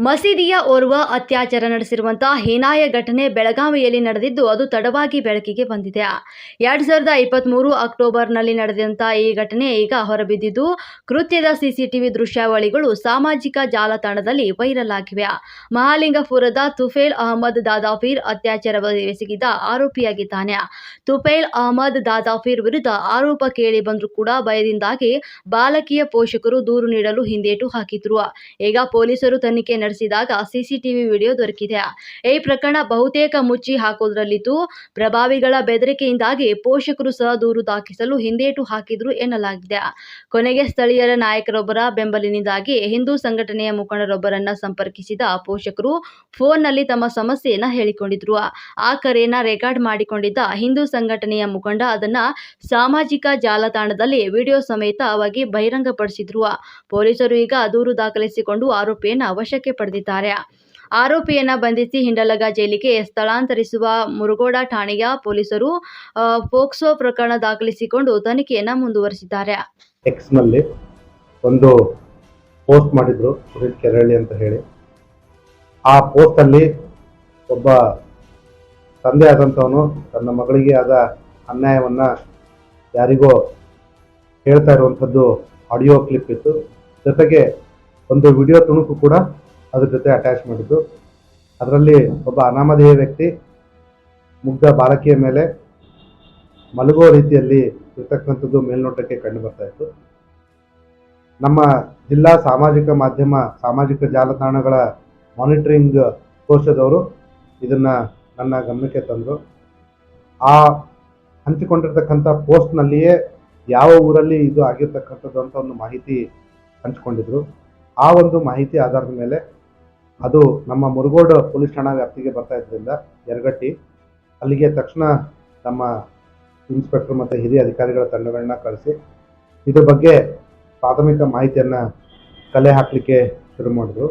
ಮಸೀದಿಯ ಓರ್ವ ಅತ್ಯಾಚಾರ ನಡೆಸಿರುವಂತಹ ಹೀನಾಯ ಘಟನೆ ಬೆಳಗಾವಿಯಲ್ಲಿ ನಡೆದಿದ್ದು ಅದು ತಡವಾಗಿ ಬೆಳಕಿಗೆ ಬಂದಿದೆ. ಎರಡ್ ಸಾವಿರದ ಇಪ್ಪತ್ತ್ಮೂರು ಅಕ್ಟೋಬರ್ನಲ್ಲಿ ನಡೆದಂತಹ ಈ ಘಟನೆ ಈಗ ಹೊರಬಿದ್ದಿದ್ದು, ಕೃತ್ಯದ ಸಿಸಿಟಿವಿ ದೃಶ್ಯಾವಳಿಗಳು ಸಾಮಾಜಿಕ ಜಾಲತಾಣದಲ್ಲಿ ವೈರಲ್ ಆಗಿವೆ. ಮಹಾಲಿಂಗಪುರದ ತುಫೇಲ್ ಅಹಮದ್ ದಾದಾಫೀರ್ ಅತ್ಯಾಚಾರ ಎಸಗಿದ ಆರೋಪಿಯಾಗಿದ್ದಾನೆ. ತುಫೇಲ್ ಅಹಮದ್ ದಾದಾಫೀರ್ ವಿರುದ್ಧ ಆರೋಪ ಕೇಳಿ ಬಂದರೂ ಕೂಡ ಭಯದಿಂದಾಗಿ ಬಾಲಕಿಯ ಪೋಷಕರು ದೂರು ನೀಡಲು ಹಿಂದೇಟು ಹಾಕಿದ್ರು. ಈಗ ಪೊಲೀಸರು ತನಿಖೆ ನಡೆಸಿದಾಗ ಸಿಸಿಟಿವಿ ವಿಡಿಯೋ ದೊರಕಿದೆ. ಈ ಪ್ರಕರಣ ಬಹುತೇಕ ಮುಚ್ಚಿ ಹಾಕೋದ್ರಲ್ಲಿತ್ತು ಪ್ರಭಾವಿಗಳ ಬೆದರಿಕೆಯಿಂದಾಗಿ ಪೋಷಕರು ಸಹ ದೂರು ದಾಖಲಿಸಲು ಹಿಂದೇಟು ಹಾಕಿದ್ರು ಎನ್ನಲಾಗಿದೆ. ಕೊನೆಗೆ ಸ್ಥಳೀಯರ ನಾಯಕರೊಬ್ಬರ ಬೆಂಬಲಿನಿಂದಾಗಿ ಹಿಂದೂ ಸಂಘಟನೆಯ ಮುಖಂಡರೊಬ್ಬರನ್ನ ಸಂಪರ್ಕಿಸಿದ ಪೋಷಕರು ಫೋನ್ನಲ್ಲಿ ತಮ್ಮ ಸಮಸ್ಯೆಯನ್ನ ಹೇಳಿಕೊಂಡಿದ್ರು. ಆ ಕರೆಯನ್ನ ರೆಕಾರ್ಡ್ ಮಾಡಿಕೊಂಡಿದ್ದ ಹಿಂದೂ ಸಂಘಟನೆಯ ಮುಖಂಡ ಅದನ್ನ ಸಾಮಾಜಿಕ ಜಾಲತಾಣದಲ್ಲಿ ವಿಡಿಯೋ ಸಮೇತವಾಗಿ ಬಹಿರಂಗಪಡಿಸಿದ್ರು. ಪೊಲೀಸರು ಈಗ ದೂರು ದಾಖಲಿಸಿಕೊಂಡು ಆರೋಪಿಯನ್ನ ವಶಕ್ಕೆ ಪಡೆದಿದ್ದಾರೆ. ಆರೋಪಿಯನ್ನ ಬಂಧಿಸಿ ಹಿಂಡಲಗ ಜೈಲಿಗೆ ಸ್ಥಳಾಂತರಿಸುವ ಮುರುಗೋಡ ಠಾಣೆಯ ಪೊಲೀಸರು ಫೋಕ್ಸೋ ಪ್ರಕರಣ ದಾಖಲಿಸಿಕೊಂಡು ತನಿಖೆಯನ್ನ ಮುಂದುವರಿಸಿದ್ದಾರೆ. ಎಕ್ಸ್ನಲ್ಲಿ ಒಂದು ಪೋಸ್ಟ್ ಮಾಡಿದ್ರು ಸುರೇಶ್ ಕೆರಳಿ ಅಂತ ಹೇಳಿ. ಆ ಪೋಸ್ಟ್ ಅಲ್ಲಿ ಒಬ್ಬ ತಂದೆ ಆದಂತವನು ತನ್ನ ಮಗಳಿಗೆ ಆದ ಅನ್ಯಾಯವನ್ನು ಯಾರಿಗೋ ಹೇಳ್ತಾ ಇರುವಂಥದ್ದು ಆಡಿಯೋ ಕ್ಲಿಪ್ ಇತ್ತು. ಜೊತೆಗೆ ಒಂದು ವಿಡಿಯೋ ತುಣುಕು ಕೂಡ ಅದ್ರ ಜೊತೆ ಅಟ್ಯಾಚ್ ಮಾಡಿದ್ದು. ಅದರಲ್ಲಿ ಒಬ್ಬ ಅನಾಮಧೇಯ ವ್ಯಕ್ತಿ, ಮುಗ್ಧ ಬಾಲಕಿಯ ಮೇಲೆ ಮಲಗುವ ರೀತಿಯಲ್ಲಿ ಇರ್ತಕ್ಕಂಥದ್ದು ಮೇಲ್ನೋಟಕ್ಕೆ ಕಂಡು ಬರ್ತಾ ಇತ್ತು. ನಮ್ಮ ಜಿಲ್ಲಾ ಸಾಮಾಜಿಕ ಮಾಧ್ಯಮ, ಸಾಮಾಜಿಕ ಜಾಲತಾಣಗಳ ಮಾನಿಟರಿಂಗ್ ಕೋಶದವರು ಇದನ್ನ ನನ್ನ ಗಮನಕ್ಕೆ ತಂದರು. ಆ ಹಂಚಿಕೊಂಡಿರ್ತಕ್ಕಂಥ ಪೋಸ್ಟ್ನಲ್ಲಿಯೇ ಯಾವ ಊರಲ್ಲಿ ಇದು ಆಗಿರ್ತಕ್ಕಂಥದ್ದು ಅಂತ ಒಂದು ಮಾಹಿತಿ ಹಂಚಿಕೊಂಡಿದ್ರು. ಆ ಒಂದು ಮಾಹಿತಿ ಆಧಾರದ ಮೇಲೆ ಅದು ನಮ್ಮ ಮುರುಗೋಡು ಪೊಲೀಸ್ ಠಾಣಾ ವ್ಯಾಪ್ತಿಗೆ ಬರ್ತಾ ಇದ್ದರಿಂದ ಯರಗಟ್ಟಿ, ಅಲ್ಲಿಗೆ ತಕ್ಷಣ ನಮ್ಮ ಇನ್ಸ್ಪೆಕ್ಟರ್ ಮತ್ತು ಹಿರಿಯ ಅಧಿಕಾರಿಗಳ ತಂಡಗಳನ್ನ ಕಳಿಸಿ ಇದ್ರ ಬಗ್ಗೆ ಪ್ರಾಥಮಿಕ ಮಾಹಿತಿಯನ್ನು ಕಲೆ ಹಾಕಲಿಕ್ಕೆ ಶುರು ಮಾಡಿದ್ರು.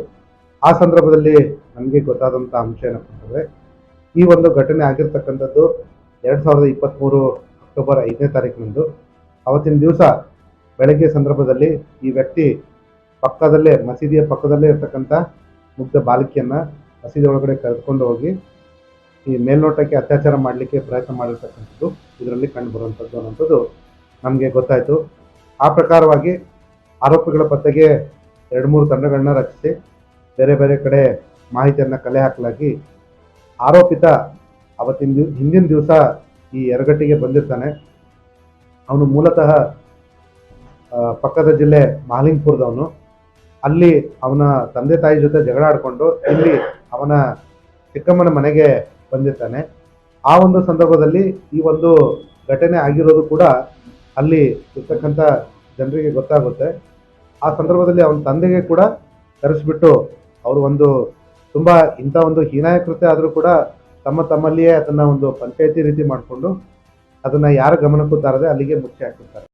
ಆ ಸಂದರ್ಭದಲ್ಲಿ ನಮಗೆ ಗೊತ್ತಾದಂಥ ಅಂಶ ಏನಪ್ಪ ಈ ಒಂದು ಘಟನೆ ಆಗಿರ್ತಕ್ಕಂಥದ್ದು ಎರಡು ಸಾವಿರದ ಇಪ್ಪತ್ತ್ಮೂರು ಅಕ್ಟೋಬರ್ ಐದನೇ ತಾರೀಕಿನಂದು ಅವತ್ತಿನ ದಿವಸ ಬೆಳಗ್ಗೆ ಸಂದರ್ಭದಲ್ಲಿ ಈ ವ್ಯಕ್ತಿ ಪಕ್ಕದಲ್ಲೇ, ಮಸೀದಿಯ ಪಕ್ಕದಲ್ಲೇ ಇರ್ತಕ್ಕಂಥ ಮುಗ್ಧ ಬಾಲಕಿಯನ್ನು ಮಸೀದಿ ಒಳಗಡೆ ಕರೆದುಕೊಂಡು ಹೋಗಿ ಈ ಮೇಲ್ನೋಟಕ್ಕೆ ಅತ್ಯಾಚಾರ ಮಾಡಲಿಕ್ಕೆ ಪ್ರಯತ್ನ ಮಾಡಿರ್ತಕ್ಕಂಥದ್ದು ಇದರಲ್ಲಿ ಕಂಡು ಬರುವಂಥದ್ದು ಅನ್ನೋಂಥದ್ದು ನಮಗೆ ಗೊತ್ತಾಯಿತು. ಆ ಪ್ರಕಾರವಾಗಿ ಆರೋಪಿಗಳ ಪತ್ತೆಗೆ ಎರಡು ಮೂರು ತಂಡಗಳನ್ನ ರಚಿಸಿ ಬೇರೆ ಬೇರೆ ಕಡೆ ಮಾಹಿತಿಯನ್ನು ಕಲೆ ಹಾಕಲಾಗಿ ಆರೋಪಿತ ಅವತ್ತಿನ ದಿವ್, ಹಿಂದಿನ ದಿವಸ ಈ ಎರಗಟ್ಟಿಗೆ ಬಂದಿರ್ತಾನೆ. ಅವನು ಮೂಲತಃ ಪಕ್ಕದ ಜಿಲ್ಲೆ ಮಹಾಲಿಂಗ್ಪುರದವನು ಅಲ್ಲಿ ಅವನ ತಂದೆ ತಾಯಿ ಜೊತೆ ಜಗಳ ಆಡಿಕೊಂಡು ಇಲ್ಲಿ ಅವನ ಚಿಕ್ಕಮ್ಮನ ಮನೆಗೆ ಬಂದಿರ್ತಾನೆ. ಆ ಒಂದು ಸಂದರ್ಭದಲ್ಲಿ ಈ ಒಂದು ಘಟನೆ ಆಗಿರೋದು ಕೂಡ ಅಲ್ಲಿ ಇರ್ತಕ್ಕಂಥ ಜನರಿಗೆ ಗೊತ್ತಾಗುತ್ತೆ. ಆ ಸಂದರ್ಭದಲ್ಲಿ ಅವನ ತಂದೆಗೆ ಕೂಡ ಕರೆಸಿಬಿಟ್ಟು ಅವರು ಒಂದು ತುಂಬ ಇಂಥ ಒಂದು ಹೀನಾಯ ಕೃತ್ಯ ಆದರೂ ಕೂಡ ತಮ್ಮ ತಮ್ಮಲ್ಲಿಯೇ ಅದನ್ನು ಒಂದು ಪಂಚಾಯತಿ ರೀತಿ ಮಾಡಿಕೊಂಡು ಅದನ್ನು ಯಾರ ಗಮನಕ್ಕೂ ತಾರದೆ ಅಲ್ಲಿಗೆ ಮುಚ್ಚಿ ಹಾಕಿರ್ತಾರೆ.